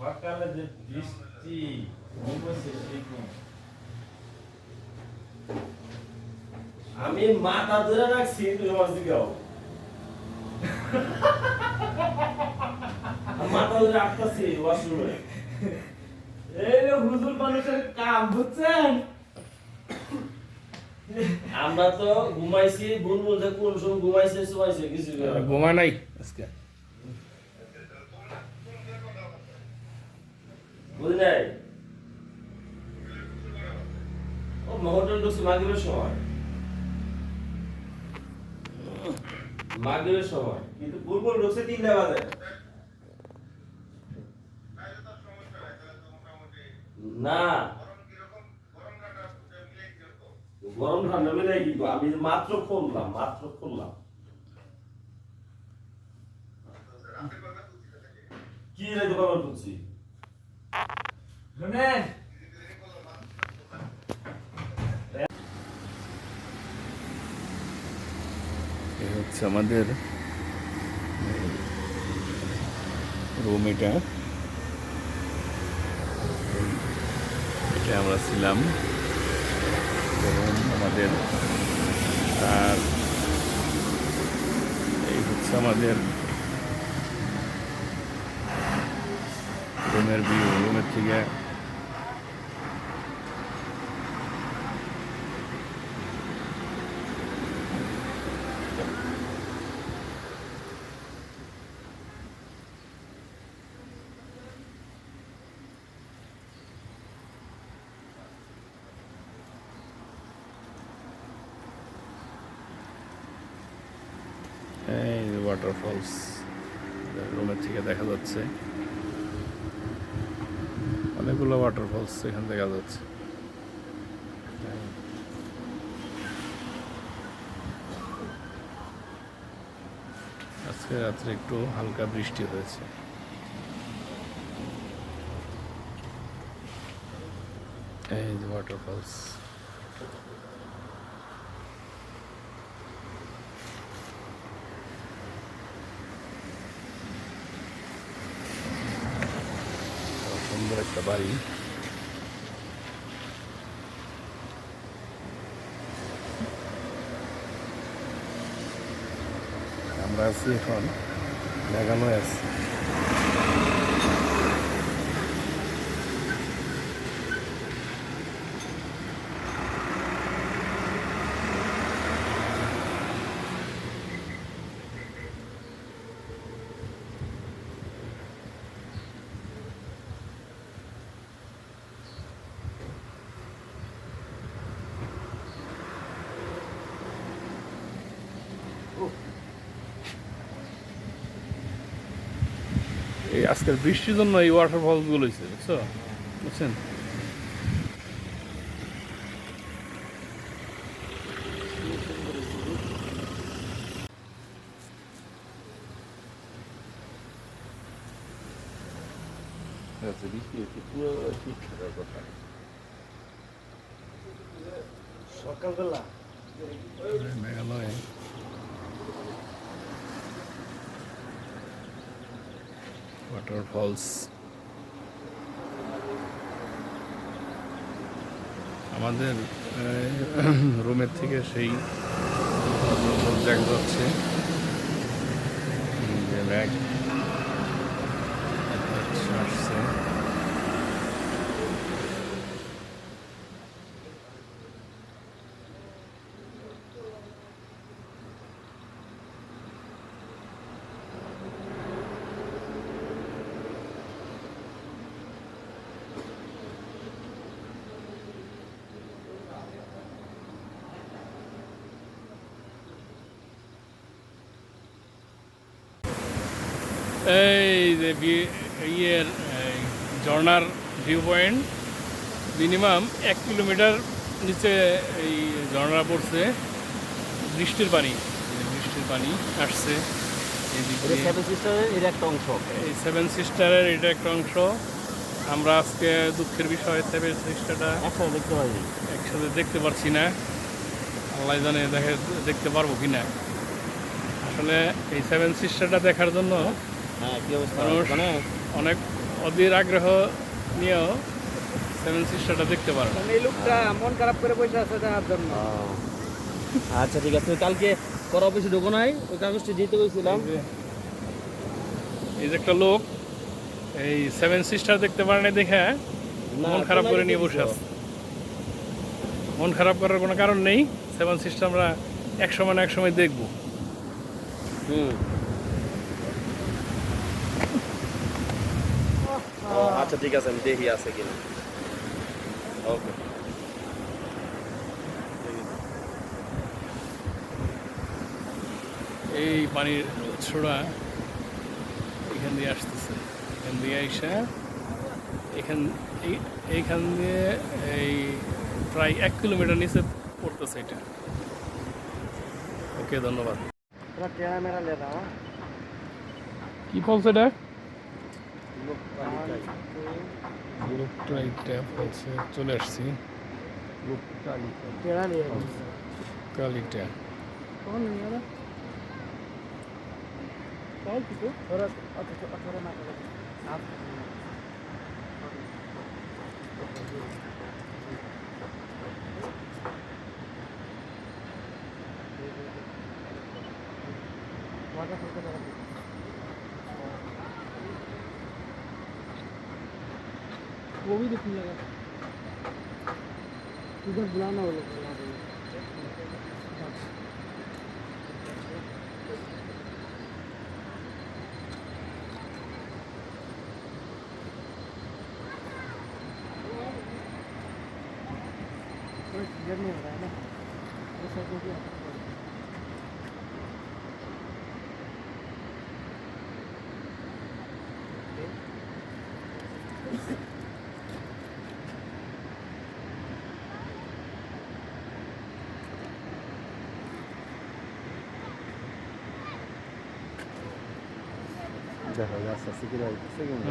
সকালে যে বৃষ্টি ঘুমেছে সেই ঘুম আমি মাথা ধরে রাখছি তুই আমার দিকে মাথা ধরে রাখতেছি ওয়াশরুমে এই হুজুর মানুষের কাম, বুঝছেন? আমরা তো ঘুমাইছি, বুলবুল যে কোন সময় ঘুমাইছে সুমাইছে কিছু না। ঘুমা নাই আজকে। বুঝলি নাই ও হোটেল ঢুকছি মাগরিবের সময়। মাগরিবের সময়। কিন্তু বুলবুল ঢুকছে তিনটা বাজে। না। গরম ঠান্ডা মিলাই কিন্তু আমি মাত্র খুললাম মাত্র খুললাম। কি রে দোকান এই হচ্ছে আমাদের রুম এটা। এটা আমরা ছিলাম আমাদের আর এই হচ্ছে আমাদের রুমের ভিউ রুমের থেকে এই ওয়াটারফলস রুমের থেকে দেখা যাচ্ছে। অনেকগুলো ওয়াটারফলস এখান দেখা যাচ্ছে। আজকে রাত্রে একটু হালকা বৃষ্টি হয়েছে। এই ওয়াটারফলস সুন্দর একটা বাড়ি। আমরা আছি এখন মেঘালয় আছি। আজকের বৃষ্টির জন্য এই ওয়াটারফলসগুলো হয়েছে বুঝছ? বুঝছেন? সকালবেলা। মেঘালয়। ওয়াটারফলস আমাদের রুমের থেকে সেই দেখা যাচ্ছে। ব্যাগ আসছে এই যে ইয়ের ঝর্নার ভিউ পয়েন্ট মিনিমাম এক কিলোমিটার নিচে এই ঝর্ণা পড়ছে। বৃষ্টির পানি বৃষ্টির পানি আসছে এদিক একটা অংশ। এই সেভেন সিস্টারের এটা একটা অংশ। আমরা আজকে দুঃখের বিষয় সেভেন সিস্টারটা একসাথে দেখতে পাইনি একসাথে দেখতে পারছি না। আল্লাহ জানে দেখে দেখতে পারব কি না আসলে এই সেভেন সিস্টারটা দেখার জন্য মানুষ মানে অনেক ওদের আগ্রহ নিয়েও সেভেন সিস্টারটা দেখতে পারে। মানে এই লোকটা মন খারাপ করে বসে আছে দেখার জন্য। আচ্ছা ঠিক আছে। কালকে করা অফিসে ঢোকো নাই ওই কাগজটি দিতে গেছিলাম। এই যে- একটা লোক এই সেভেন সিস্টার দেখতে পারে না দেখে মন খারাপ করে নিয়ে বসে আছে। মন খারাপ করার কোনো কারণ নেই। সেভেন সিস্টার আমরা এক সময় না এক সময় দেখব। হুম। আচ্ছা ঠিক আছে আমি দেখি আছে কিনা। ওকে এই পানির উৎসটা এখান দিয়ে আসতেছে। এখান দিয়ে আইসা এখান এই- এইখান দিয়ে এই প্রায় এক কিলোমিটার নিচে পড়তেছে এটা। ওকে ধন্যবাদ। ক্যামেরা লে কি ফলস এটা? গ্রুপটা ফলসে চলে আসছি। কালিটা কখন নিয়ে वो भी दिखने लगा। इधर बुलाना वो लोग हो रहा है ना? वो सब हो দেখা যাচ্ছে আছে কিনা হইতেছে কিনা।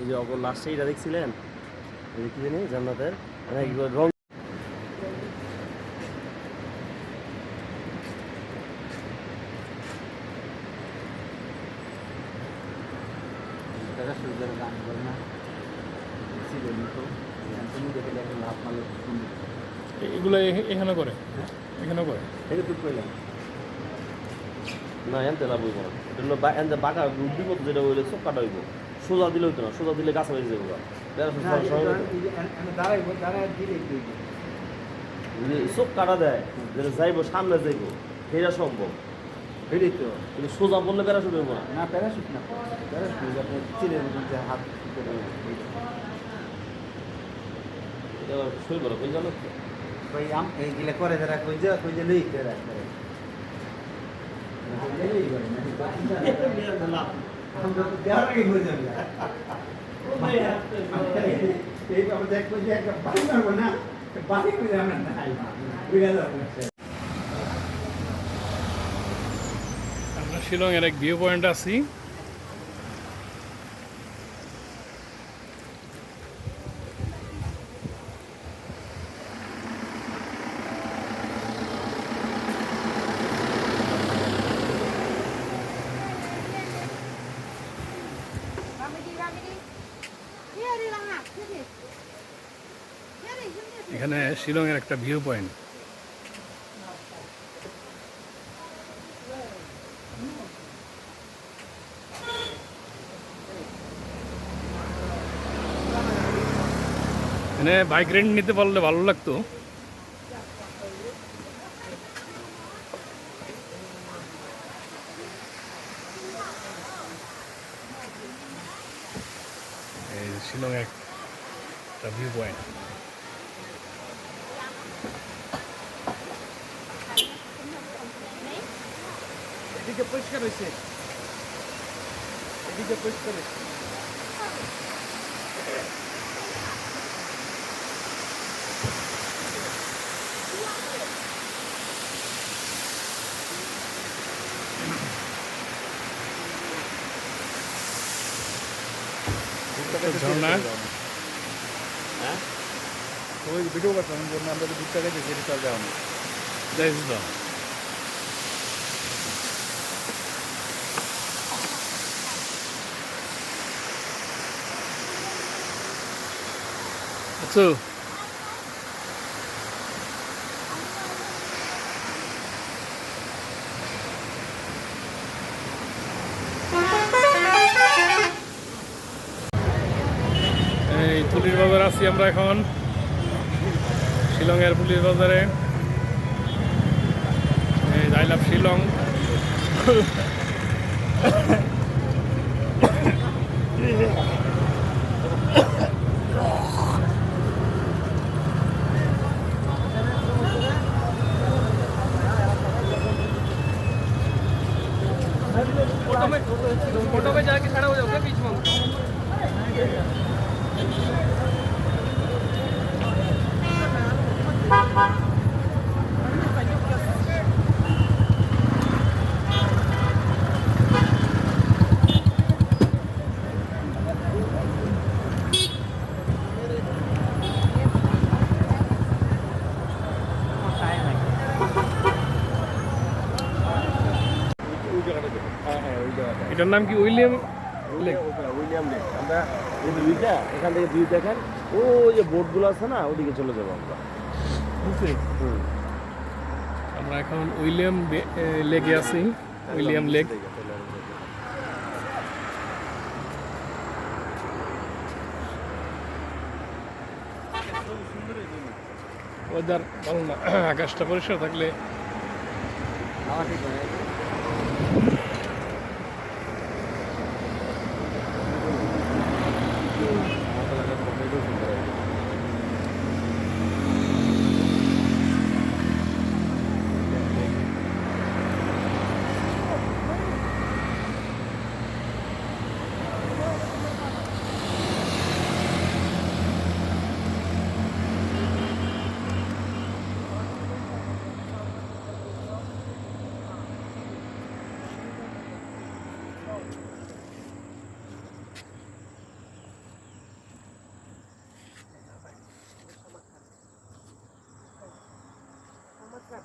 এই যে অগর লাস্টে এটা দেখছিলেন এই যে কি জানি জান্নাতের মানে কি বলে, রং এগুলো এ- এখানে করে? এখানে করে? এটা তুই কইলাম। না এনতে লাভ হইব না। এনতে বাঁকা বিপদ যেটা হইলে চোখ কাটা হইব। সোজা দিলে হইতো না সোজা দিলে গাছ হয়ে যাবে চোখ কাটা দেয় যেটা যাইব সামনে যাইব সেটা সম্ভব। বেরিয়ে তো কিন্তু সোজা বললে শুরু হইব না। না প্যারাশুট না। প্যারাশুট আপনি চিনে যে হাত সই করো কই জানো? ওই আম এইগুলা করে যারা কই যে কই যে লই যারা করে। আমরা তো দেওয়ার আগে যাবে। এই বাবা দেখব যে একটা বাড়ি মারবো না বাড়ি করে আমরা নাই বুঝা যাবে শিলং এর এক ভিউ পয়েন্ট আসি এখানে শিলং এর একটা ভিউ পয়েন্ট এখানে বাইক রেন্ট নিতে পারলে ভালো লাগতো। শিলংয়ের একটা ভিউ পয়েন্ট এদিকে পরিষ্কার হয়েছে। এদিকে পরিষ্কার হয়েছে। ঝর্ণা হ্যাঁ ওই ভিডিও করতাম জন্য আমরা দুধ টাকা দিয়েছি এটা চল যাওয়া যাইস তো আচ্ছা এই পুলিশ বাজার আছি আমরা এখন শিলংয়ের পুলিশ বাজারে এই আই লাভ শিলং फोटो में जाके खड़ा हो जाओगे बीच में এটার নাম কি উইলিয়াম লেক? William lake. আমরা এই দুইটা এখান থেকে দুই দেখেন ও যে বোটগুলো আছে না ওদিকে চলে যাব আমরা। হুম। আমরা এখন উইলিয়াম লেকে আছি উইলিয়াম লেক। ওয়েদার ভালো না। আকাশটা পরিষ্কার থাকলে আমরা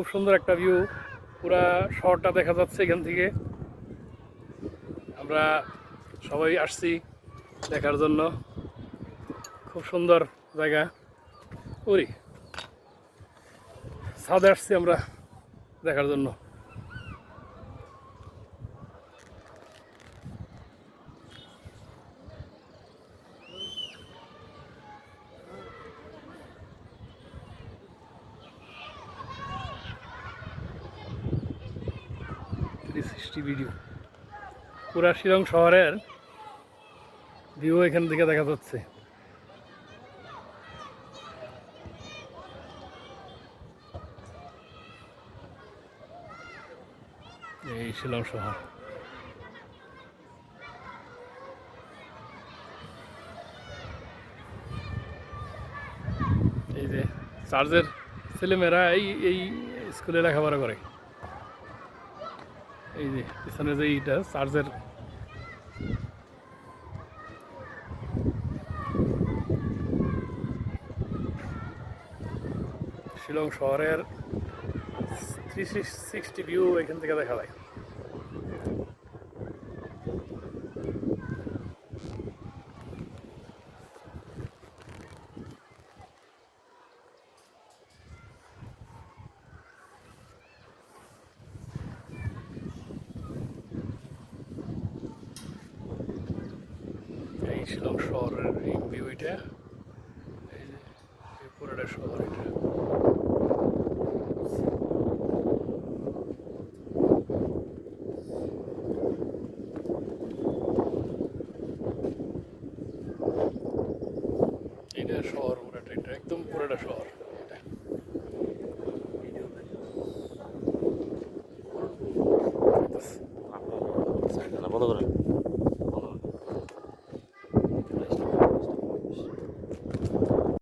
খুব সুন্দর একটা ভিউ পুরা শহরটা দেখা যাচ্ছে এখান থেকে। আমরা সবাই আসছি দেখার জন্য। খুব সুন্দর জায়গা। ওরি, ছাদে আসছি আমরা দেখার জন্য থ্রি সিক্সটি ভিডিও। পুরা শিলং শহরের ভিউ এখান থেকে দেখা যাচ্ছে। এই শিলং শহর। এই যে চার্জের ছেলেমেয়েরা এই এই স্কুলে লেখাপড়া করে। এই যে পিছনে যে এইটা চার্জের শিলং শহরের থ্রি সিক্সটি ভিউ এখান থেকে দেখা যায়